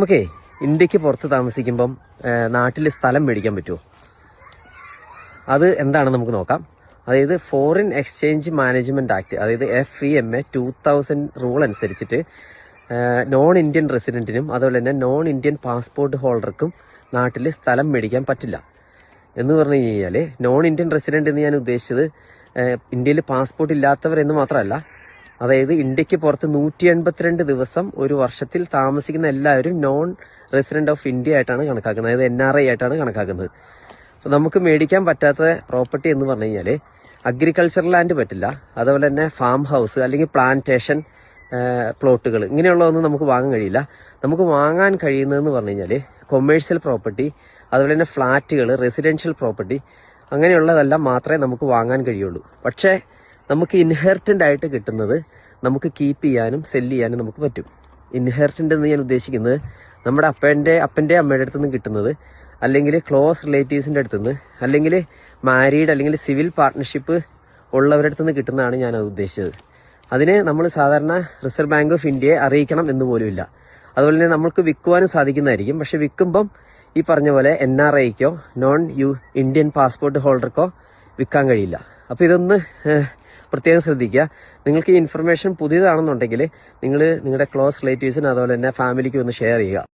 നമുക്കേ ഇന്ത്യയ്ക്ക് പുറത്ത് താമസിക്കുമ്പം നാട്ടിൽ സ്ഥലം മേടിക്കാൻ പറ്റുമോ അത് എന്താണെന്ന് നമുക്ക് നോക്കാം. അതായത് ഫോറിൻ എക്സ്ചേഞ്ച് മാനേജ്മെന്റ് ആക്ട് അതായത് F E M A two thousand rule അനുസരിച്ചിട്ട് നോൺ ഇന്ത്യൻ റെസിഡന്റിനും അതുപോലെ തന്നെ നോൺ ഇന്ത്യൻ പാസ്പോർട്ട് ഹോൾഡർക്കും നാട്ടിൽ സ്ഥലം മേടിക്കാൻ പറ്റില്ല. എന്ന് പറഞ്ഞു കഴിഞ്ഞാൽ നോൺ ഇന്ത്യൻ റെസിഡന്റ് എന്ന് ഞാൻ ഉദ്ദേശിച്ചത് ഇന്ത്യയിൽ പാസ്പോർട്ട് ഇല്ലാത്തവരെന്ന് മാത്രമല്ല അതായത് ഇന്ത്യയ്ക്ക് പുറത്ത് നൂറ്റി എൺപത്തിരണ്ട് ദിവസം ഒരു വർഷത്തിൽ താമസിക്കുന്ന എല്ലാവരും നോൺ റെസിഡന്റ് ഓഫ് ഇന്ത്യ ആയിട്ടാണ് കണക്കാക്കുന്നത്. അതായത് എൻ ആർ ഐ ആയിട്ടാണ് കണക്കാക്കുന്നത്. അപ്പോൾ നമുക്ക് മേടിക്കാൻ പറ്റാത്ത പ്രോപ്പർട്ടി എന്ന് പറഞ്ഞു കഴിഞ്ഞാൽ അഗ്രികൾച്ചർ ലാൻഡ് പറ്റില്ല. അതുപോലെ തന്നെ ഫാം ഹൗസ് അല്ലെങ്കിൽ പ്ലാന്റേഷൻ പ്ലോട്ടുകൾ ഇങ്ങനെയുള്ളതൊന്നും നമുക്ക് വാങ്ങാൻ കഴിയില്ല. നമുക്ക് വാങ്ങാൻ കഴിയുന്നതെന്ന് പറഞ്ഞു കഴിഞ്ഞാൽ കൊമേഴ്സ്യൽ പ്രോപ്പർട്ടി അതുപോലെ തന്നെ ഫ്ലാറ്റുകൾ റെസിഡൻഷ്യൽ പ്രോപ്പർട്ടി അങ്ങനെയുള്ളതെല്ലാം മാത്രമേ നമുക്ക് വാങ്ങാൻ കഴിയുള്ളൂ. പക്ഷേ നമുക്ക് ഇൻഹെറിറ്റന്റ് ആയിട്ട് കിട്ടുന്നത് നമുക്ക് കീപ്പ് ചെയ്യാനും സെല്ല് ചെയ്യാനും നമുക്ക് പറ്റും. ഇൻഹെറിറ്റന്റ് എന്ന് ഞാൻ ഉദ്ദേശിക്കുന്നത് നമ്മുടെ അപ്പന്റെ അപ്പന്റെ അമ്മയുടെ അടുത്ത് നിന്ന് കിട്ടുന്നത് അല്ലെങ്കിൽ ക്ലോസ് റിലേറ്റീവ്സിന്റെ അടുത്ത് നിന്ന് അല്ലെങ്കിൽ മാരീഡ് അല്ലെങ്കിൽ സിവിൽ പാർട്ട്ണർഷിപ്പ് ഉള്ളവരുടെ അടുത്ത് നിന്ന് കിട്ടുന്നതാണ് ഞാൻ അത് ഉദ്ദേശിച്ചത്. അതിനെ നമ്മൾ സാധാരണ റിസർവ് ബാങ്ക് ഓഫ് ഇന്ത്യയെ അറിയിക്കണം എന്ന് പോലുമില്ല അതുപോലെ തന്നെ നമ്മൾക്ക് വിൽക്കുവാനും സാധിക്കുന്നതായിരിക്കും. പക്ഷെ വിൽക്കുമ്പം ഈ പറഞ്ഞ പോലെ എൻ ആർ ഐക്കോ നോൺ യു ഇന്ത്യൻ പാസ്പോർട്ട് ഹോൾഡർക്കോ വിൽക്കാൻ കഴിയില്ല. അപ്പോൾ ഇതൊന്ന് പ്രത്യേകം ശ്രദ്ധിക്കുക. നിങ്ങൾക്ക് ഈ ഇൻഫർമേഷൻ പുതിയതാണെന്നുണ്ടെങ്കിൽ നിങ്ങൾ നിങ്ങളുടെ ക്ലോസ് റിലേറ്റീവ്സിന് അതുപോലെ തന്നെ ഫാമിലിക്കും ഒന്ന് ഷെയർ ചെയ്യുക.